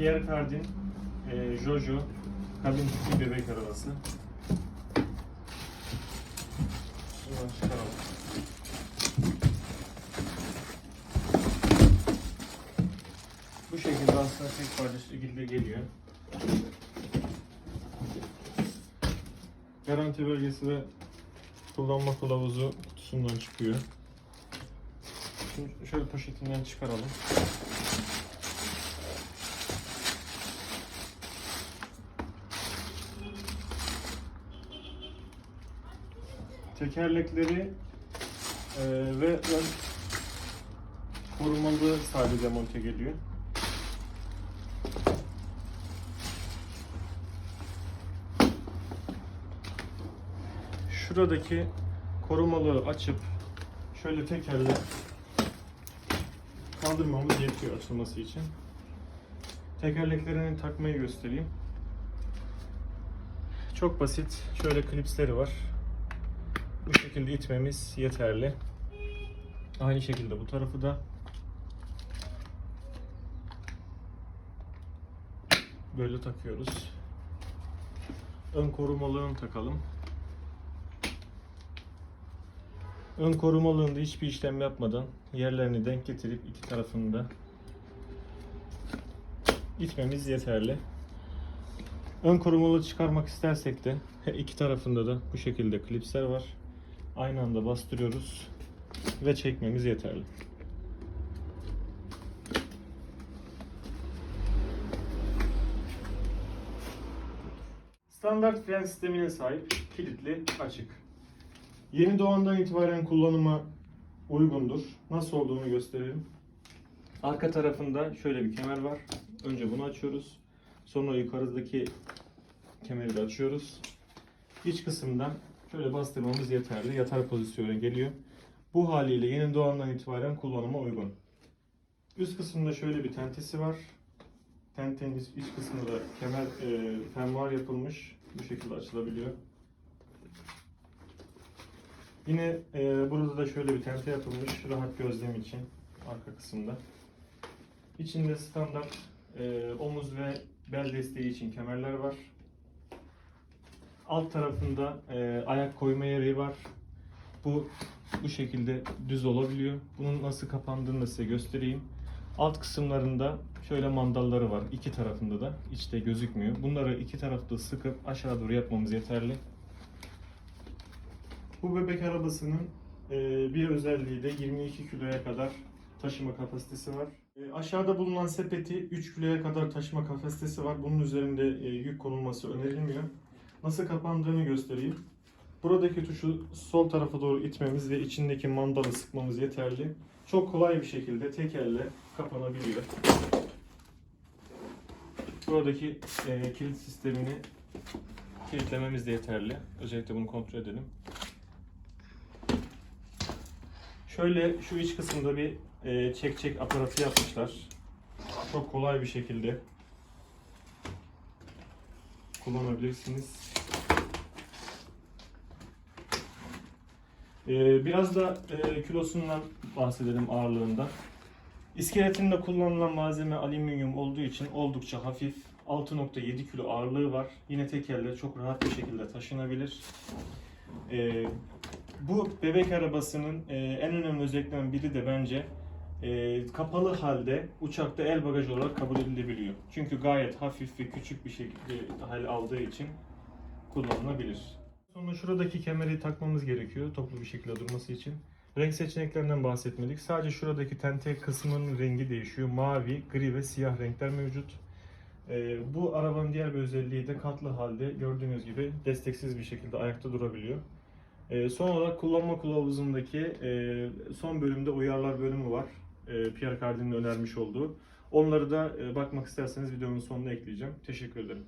Pierre Cardin e, Jojo kabin tipi bebek arabası. Şuradan çıkaralım. Bu şekilde aslında tek parça şekilde geliyor. Garanti belgesi ve kullanma kılavuzu kutusundan çıkıyor. Şimdi şöyle poşetinden çıkaralım. Tekerlekleri eee, ve ön korumalı sadece monte geliyor. Şuradaki korumaları açıp şöyle tekerle kaldırmamız yetiyor açılması için. Tekerleklerini takmayı göstereyim. Çok basit. Şöyle klipsleri var. Bu şekilde itmemiz yeterli. Aynı şekilde bu tarafı da böyle takıyoruz. Ön korumalığını takalım. Ön korumalığında hiçbir işlem yapmadan yerlerini denk getirip iki tarafını da itmemiz yeterli. Ön korumalı çıkarmak istersek de iki tarafında da bu şekilde klipsler var. Aynı anda bastırıyoruz ve çekmemiz yeterli. Standart fren sistemine sahip, kilitli, açık. Yeni doğandan itibaren kullanıma uygundur. Nasıl olduğunu gösterelim. Arka tarafında şöyle bir kemer var. Önce bunu açıyoruz. Sonra yukarıdaki kemeri de açıyoruz. İç kısımdan şöyle bastırmamız yeterli. Yatar pozisyona geliyor. Bu haliyle yeni doğandan itibaren kullanıma uygun. Üst kısımda şöyle bir tentesi var. Tentenin iç kısmında kemer e, fermuar yapılmış. Bu şekilde açılabiliyor. Yine e, burada da şöyle bir tente yapılmış rahat gözlem için arka kısımda. İçinde standart e, omuz ve bel desteği için kemerler var. Alt tarafında e, ayak koyma yeri var. Bu bu şekilde düz olabiliyor. Bunun nasıl kapandığını size göstereyim. Alt kısımlarında şöyle mandalları var. iki tarafında da. içte gözükmüyor. Bunları iki tarafta sıkıp aşağı doğru yapmamız yeterli. Bu bebek arabasının e, bir özelliği de 22 kiloya kadar taşıma kapasitesi var. E, aşağıda bulunan sepeti 3 kiloya kadar taşıma kapasitesi var. Bunun üzerinde e, yük konulması önerilmiyor. Nasıl kapandığını göstereyim. Buradaki tuşu sol tarafa doğru itmemiz ve içindeki mandalı sıkmamız yeterli. Çok kolay bir şekilde tek elle kapanabiliyor. Buradaki e, kilit sistemini kilitlememiz de yeterli. Özellikle bunu kontrol edelim. Şöyle şu iç kısımda bir e, çek çek aparatı yapmışlar. Çok kolay bir şekilde kullanabilirsiniz. E, biraz da e, kilosundan bahsedelim ağırlığından. İskeletinde kullanılan malzeme alüminyum olduğu için oldukça hafif. 6.7 kilo ağırlığı var. Yine tek elle çok rahat bir şekilde taşınabilir. E, bu bebek arabasının e, en önemli özelliklerinden biri de bence e, kapalı halde uçakta el bagajı olarak kabul edilebiliyor. Çünkü gayet hafif ve küçük bir şekilde hal aldığı için kullanılabilir. Sonra şuradaki kemeri takmamız gerekiyor toplu bir şekilde durması için. Renk seçeneklerinden bahsetmedik. Sadece şuradaki tente kısmının rengi değişiyor. Mavi, gri ve siyah renkler mevcut. Ee, bu arabanın diğer bir özelliği de katlı halde gördüğünüz gibi desteksiz bir şekilde ayakta durabiliyor. Ee, son olarak kullanma kılavuzundaki e, son bölümde uyarlar bölümü var. E, Pierre Cardin'in önermiş olduğu. Onları da e, bakmak isterseniz videonun sonuna ekleyeceğim. Teşekkür ederim.